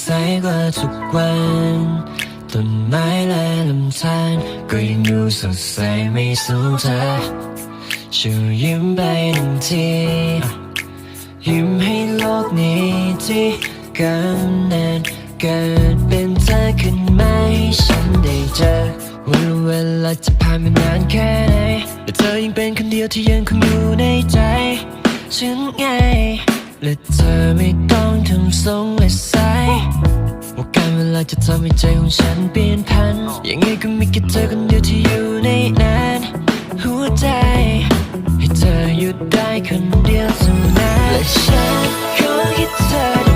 ใสกว่าทุกวันต้นไม้และลำธารก็ยังดูสดใสไม่สูญเธอชูยิ้มไปหนึ่งทียิ้มให้โลกนี้ที่กำเนิดเกิดเป็นเธอขึ้นมาให้ฉันได้เจอวันเวลาจะผ่านไปนานแค่ไหนแต่เธอยังเป็นคนเดียวที่ยังคงอยู่ในใจฉันไง และเธอไม่ต้องทำทรงและสายว่าการเวลาจะทำให้ใจของฉันเปลี่ยนพัน ยังไงก็มีแค่เธอคนเดียวที่อยู่ในนั้นหัวใจ ให้เธอหยุดได้คนเดียวเท่านั้นและฉันขอคิดเธอ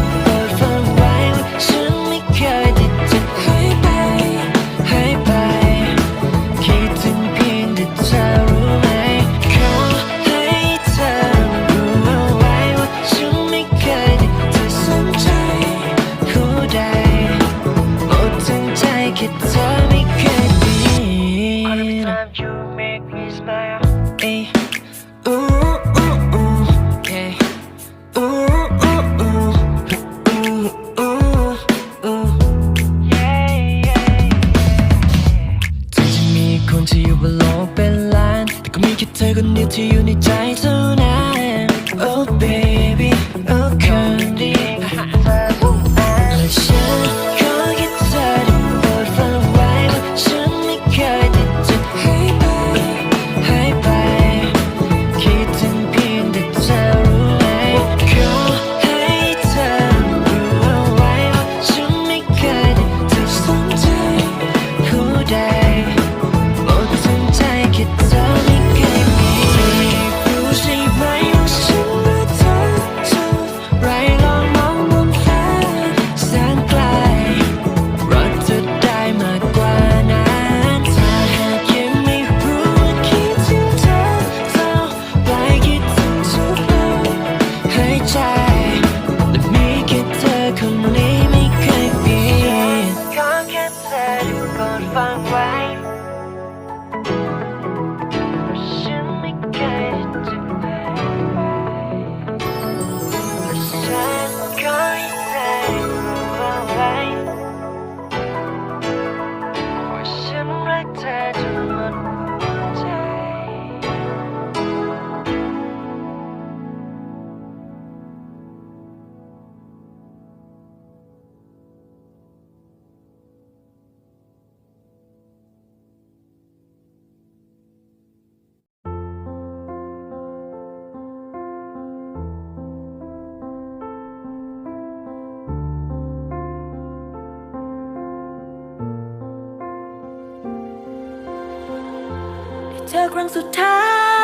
เธอครั้งสุดท้าย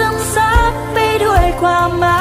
ซ้ำซัดไปด้วยความหมา